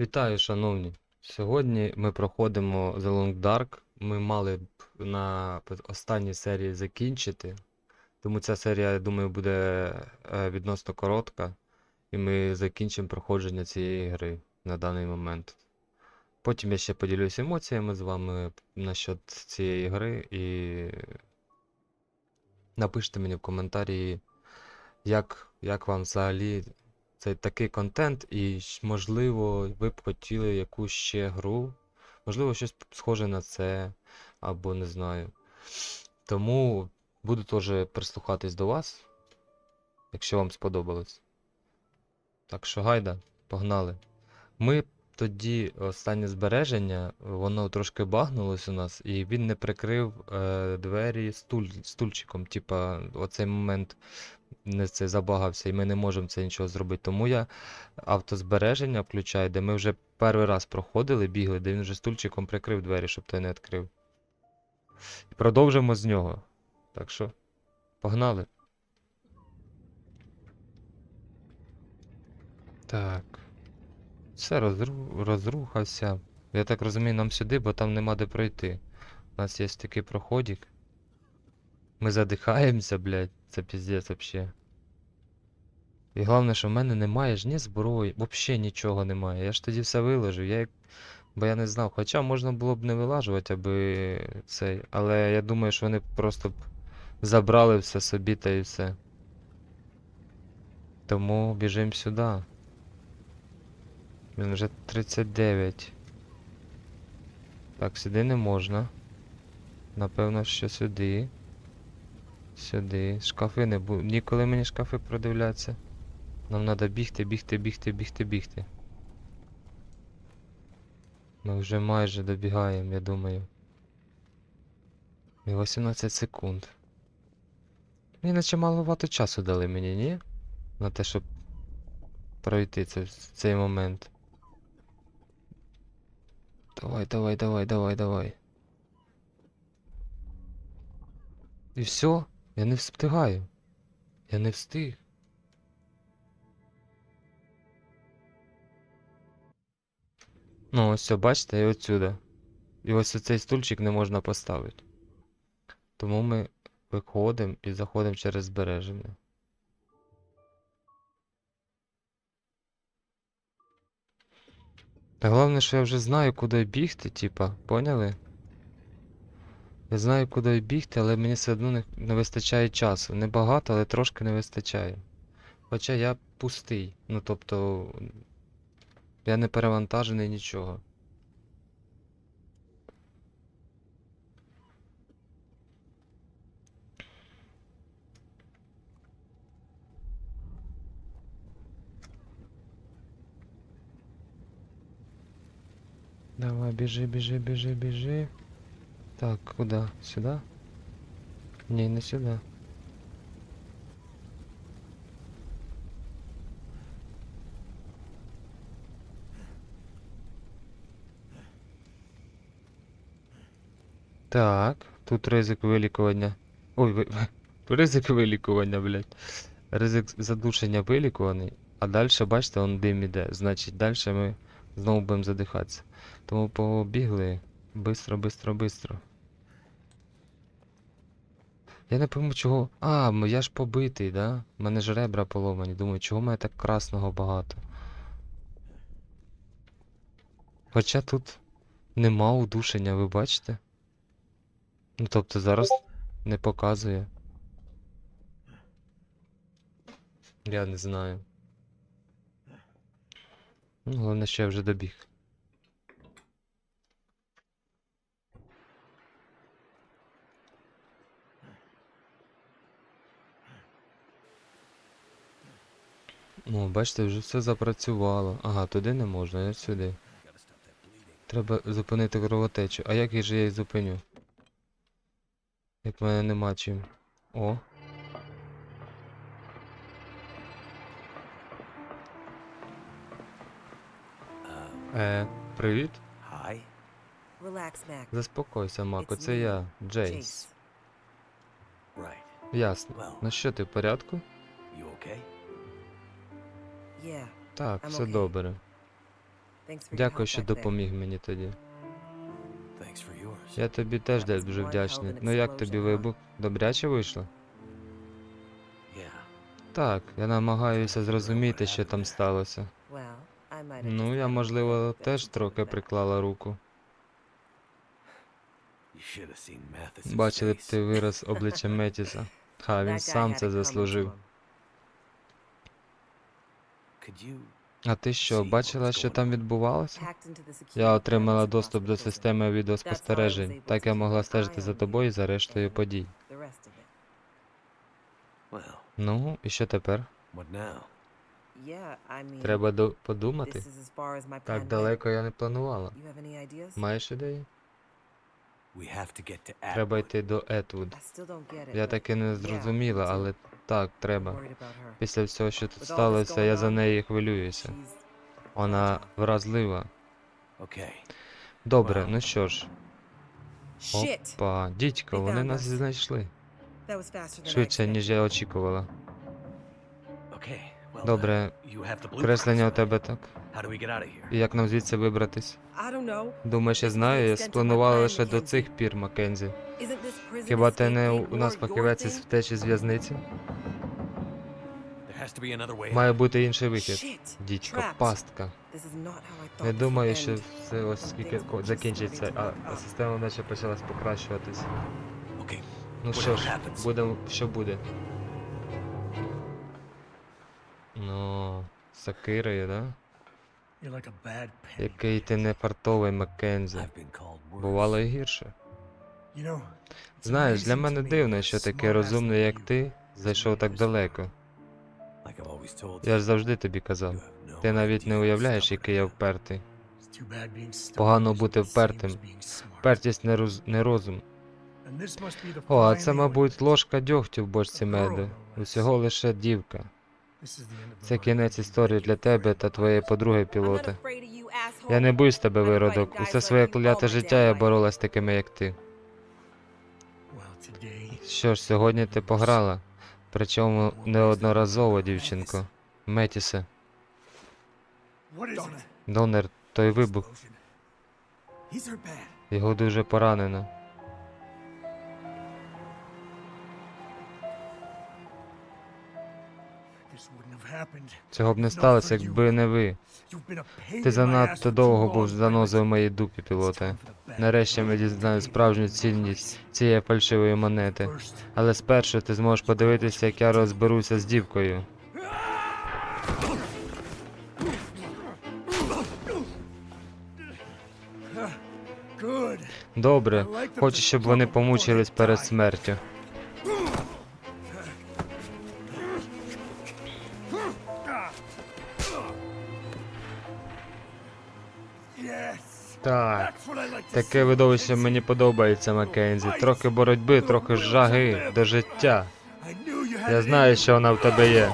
Вітаю, шановні. Сьогодні ми проходимо The Long Dark. Ми мали б на останній серії закінчити, тому ця серія, я думаю, буде е, відносно коротка, і ми закінчимо проходження цієї гри на даний момент. Потім я ще поділюсь емоціями з вами насчет цієї гри і напишіть мені в коментарі, як, як вам взагалі цей такий контент, і можливо, ви б хотіли якусь ще гру, можливо, щось схоже на це, або не знаю. Тому буду теж прислухатись до вас, якщо вам сподобалось. Так що гайда, погнали. Ми тоді останнє збереження, воно трошки багнулось у нас, і він не прикрив е, двері стуль, стульчиком. Типа, оцей момент не це забагався, і ми не можемо це нічого зробити. Тому я автозбереження включаю, де ми вже перший раз проходили, бігли, де він вже стульчиком прикрив двері, щоб той не відкрив. І продовжимо з нього. Так що, погнали. Так. Все, розру... розрухався. Я так розумію, нам сюди, бо там нема де пройти. У нас є такий проходик. Ми задихаємося, блядь. Це піздець вообще. І головне, що в мене немає ж ні зброї, взагалі нічого немає. Я ж тоді все виложив, я як. Бо я не знав. Хоча можна було б не вилажувати, аби цей. Але я думаю, що вони просто б забрали все собі та і все. Тому біжимо сюди. Він вже 39. Так, сюди не можна. Напевно, що сюди. Сюди. Шкафи не бу... Ніколи мені шкафи продивляться. Нам треба бігти, бігти, бігти, бігти, бігти. Ми вже майже добігаємо, я думаю. І 18 секунд. Ну, Іначе маловато часу дали мені, ні? На те, щоб пройти це, цей момент. Давай, давай, давай, давай, давай. І все, я не встигаю. Я не встиг. Ну, ось бачите, і отсюда. І ось цей стульчик не можна поставити. Тому ми виходимо і заходимо через збереження. Та головне, що я вже знаю, куди бігти, типа, поняли? Я знаю, куди бігти, але мені все одно не, не вистачає часу. Небагато, але трошки не вистачає. Хоча я пустий. Ну тобто. Я не перевантажений нічого. Давай, біжи, біжи, біжи, біжи. Так, куда? Сюда? Ні, не сюди. Так, тут ризик вилікування. Ой, ви... ризик вилікування, блядь. Ризик задушення вилікуваний, а далі, бачите, он дим іде. Значить, далі ми знову будемо задихатися. Тому побігли. Бистро, бистро, бистро. Я не пойму чого. А, я ж побитий, да? У мене ж ребра поломані. Думаю, чого в мене так красного багато. Хоча тут нема удушення, ви бачите? Ну тобто зараз не показує. Я не знаю. Ну, головне, що я вже добіг. Ну, бачите, вже все запрацювало. Ага, туди не можна, я сюди. Треба зупинити кровотечу. А як же я її зупиню? Як в мене нема чим. О. Е, привіт. Hi. Relax, Mac. Заспокойся, Мако, це я, Джейс. Jace. Ясно. Ну що, ти в порядку? Так, все добре. Дякую, що допоміг мені тоді. Я тобі теж That дуже вдячний. Ну як тобі вибух? Добряче вийшло? Так, я намагаюся зрозуміти, що там сталося. Ну, я, можливо, теж трохи приклала руку. Бачили б ти вираз обличчя Метіса. Ха, він сам це заслужив. А ти що, бачила, що там відбувалося? Я отримала доступ до системи відеоспостережень. Так я могла стежити за тобою і за рештою подій. Ну, і що тепер? Треба до... подумати. Так далеко я не планувала. Маєш ідеї? Треба йти до Етвуд. Я таки не зрозуміла, але так, треба. Після всього, що тут сталося, я за неї хвилююся. Вона вразлива. Добре, ну що ж. Опа, дідько, вони нас знайшли. Швидше, ніж я очікувала. Okay. Добре, креслення у тебе так. І як нам звідси вибратись? Думаєш, я знаю, я спланувала лише до цих пір, Маккензі. Хіба ти не у нас фахівець із втечі з в'язниці? Має бути інший вихід. Дідько, пастка. Не думаю, що все ось скільки закінчиться, а, а система наче почалась покращуватись. Ну що ж, будемо, що буде. Сакирою, да? Який ти не фартовий, Маккензі. Бувало і гірше. Знаєш, для мене дивно, що такий розумний, як ти, зайшов так далеко. Я ж завжди тобі казав. Ти навіть не уявляєш, який я впертий. Погано бути впертим. Впертість не, роз... не розум. О, а це, мабуть, ложка дьогтю в бочці меду. Усього лише дівка. Це кінець історії для тебе та твоєї подруги пілота. Я не боюсь тебе, виродок. Усе своє кляте життя я боролась з такими, як ти. Що ж, сьогодні ти пограла. Причому неодноразово, дівчинко. Метісе, донор, той вибух, його дуже поранено. Цього б не сталося, якби не ви. Ти занадто довго був занозою в моїй дупі, пілоте. Нарешті ми дізнаємо справжню цінність цієї фальшивої монети. Але спершу ти зможеш подивитися, як я розберуся з дівкою. Добре, хочу, щоб вони помучились перед смертю. Так, таке видовище мені подобається, Маккензі. Трохи боротьби, трохи жаги до життя. Я знаю, що вона в тебе є.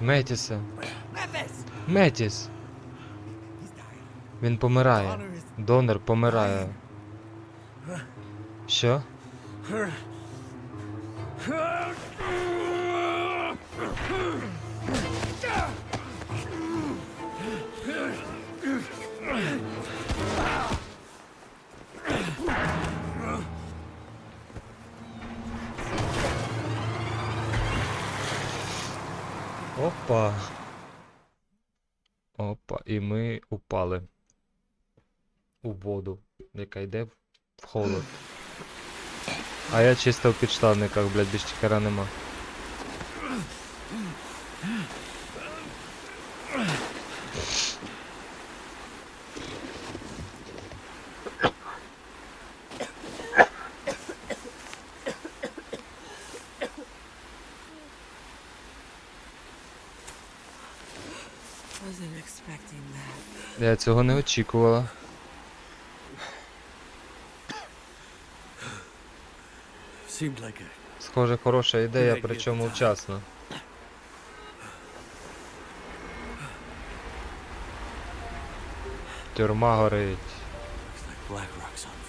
Метісе. Метіс. Він помирає. Донор помирає. Що? Опа. Опа, і ми упали у воду, яка йде в холод. А я чисто в підштанниках, блядь, більш тікара нема. Я цього не очікувала. Схоже, хороша ідея, причому вчасно. Тюрма горить.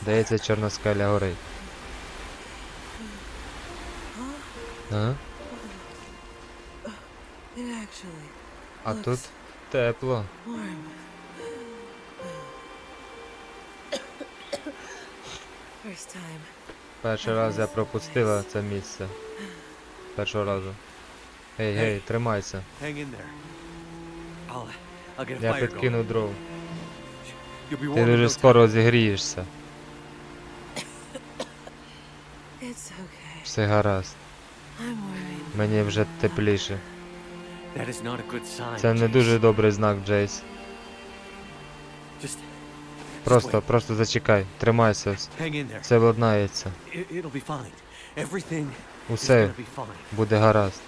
Здається, чорна скеля горить. А? а тут тепло. First time. Перший раз я пропустила це місце. Першого разу. Гей, гей, тримайся. Я підкину дров. Ти дуже скоро зігрієшся. Все гаразд. Мені вже тепліше. Це не дуже добрий знак, Джейс. Просто, просто зачекай, тримайся. Все владнається. Усе буде гаразд.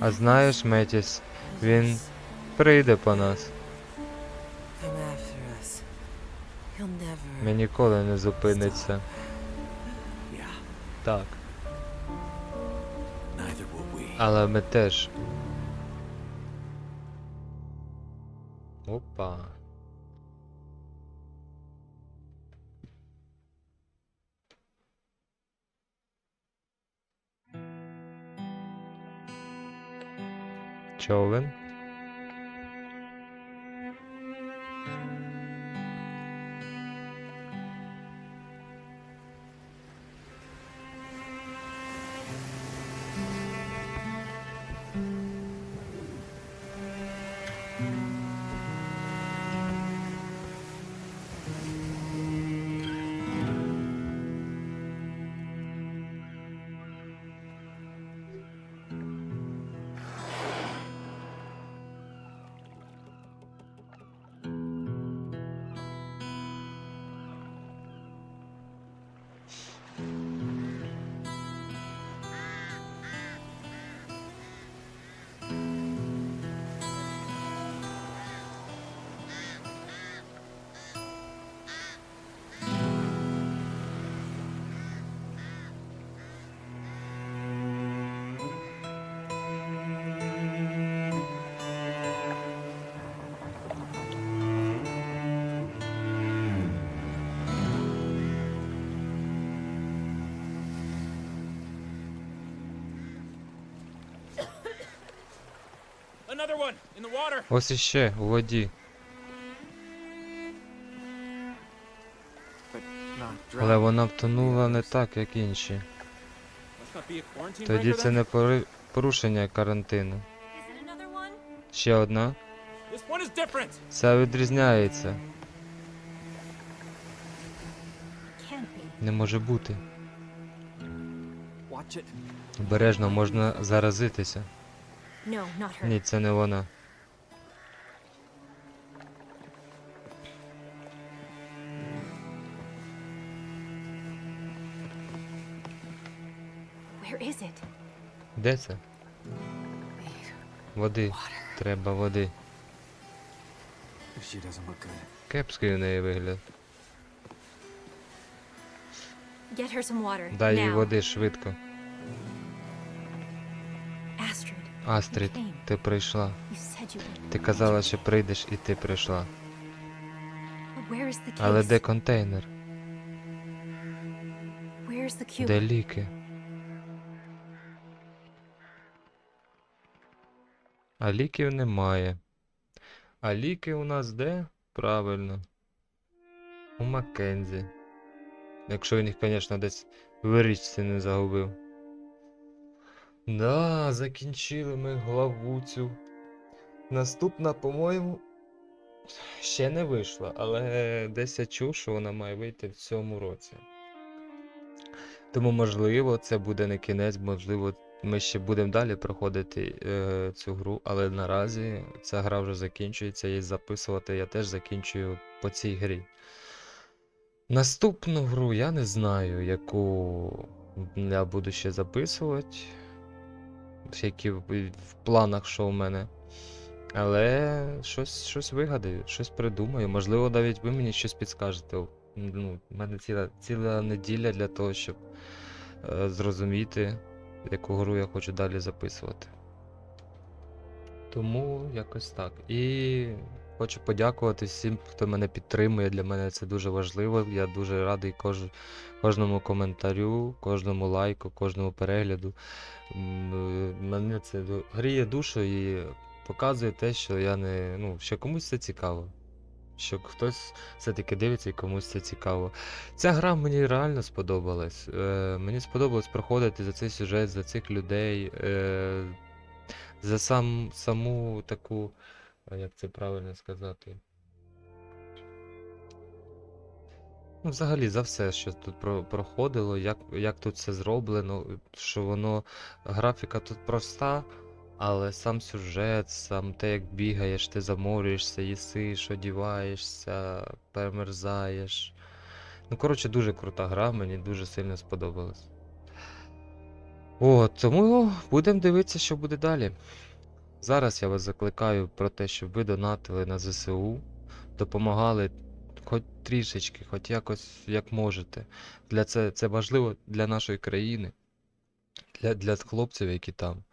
А знаєш, Метіс, він прийде по нас. Він ніколи не зупиниться. Так. Але ми теж. Опа. Човен. Ось іще у воді. Але вона втонула не так, як інші. Тоді це не порушення карантину. Ще одна. Це відрізняється. Не може бути. Обережно можна заразитися. Ні, це не вона. Де це? Води. Треба води. Кепський у неї вигляд. Дай їй води швидко. Астрід, ти прийшла. Ти казала, що прийдеш, і ти прийшла. Але де контейнер? Де ліки? А ліків немає. А ліки у нас де? Правильно. У Маккензі. Якщо він їх, звісно, десь в річці не загубив. Да, закінчили ми главу цю. Наступна, по-моєму, ще не вийшла, але десь я чув, що вона має вийти в цьому році. Тому, можливо, це буде не кінець, можливо, ми ще будемо далі проходити е, цю гру, але наразі ця гра вже закінчується і записувати я теж закінчую по цій грі. Наступну гру я не знаю, яку я буду ще записувати, які в в планах, що у мене. Але щось, щось вигадаю, щось придумаю. Можливо, навіть ви мені щось підскажете. Ну, в мене ціла, ціла неділя для того, щоб е, зрозуміти, яку гру я хочу далі записувати. Тому якось так. І Хочу подякувати всім, хто мене підтримує. Для мене це дуже важливо. Я дуже радий кож... кожному коментарю, кожному лайку, кожному перегляду. Е, Мене це гріє душу і показує те, що я не. Ну, що комусь це цікаво. Що хтось все-таки дивиться і комусь це цікаво. Ця гра мені реально сподобалась. Е, мені сподобалось проходити за цей сюжет, за цих людей, е, за сам, саму таку. Як це правильно сказати? Ну, взагалі, за все, що тут про- проходило, як, як тут все зроблено, що воно. Графіка тут проста, але сам сюжет, сам те, як бігаєш, ти заморюєшся, їсиш, одіваєшся, перемерзаєш. Ну, коротше, дуже крута гра, мені дуже сильно сподобалась. От, тому будемо дивитися, що буде далі. Зараз я вас закликаю про те, щоб ви донатили на ЗСУ, допомагали хоч трішечки, хоч якось як можете. Для це, це важливо для нашої країни, для, для хлопців, які там.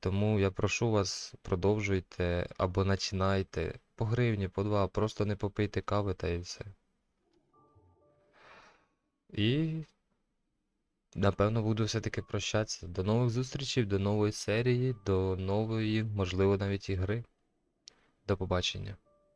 Тому я прошу вас, продовжуйте або починайте по гривні, по два, просто не попийте кави та і все. І напевно буду все-таки прощатися. До нових зустрічей, до нової серії, до нової, можливо, навіть ігри. До побачення.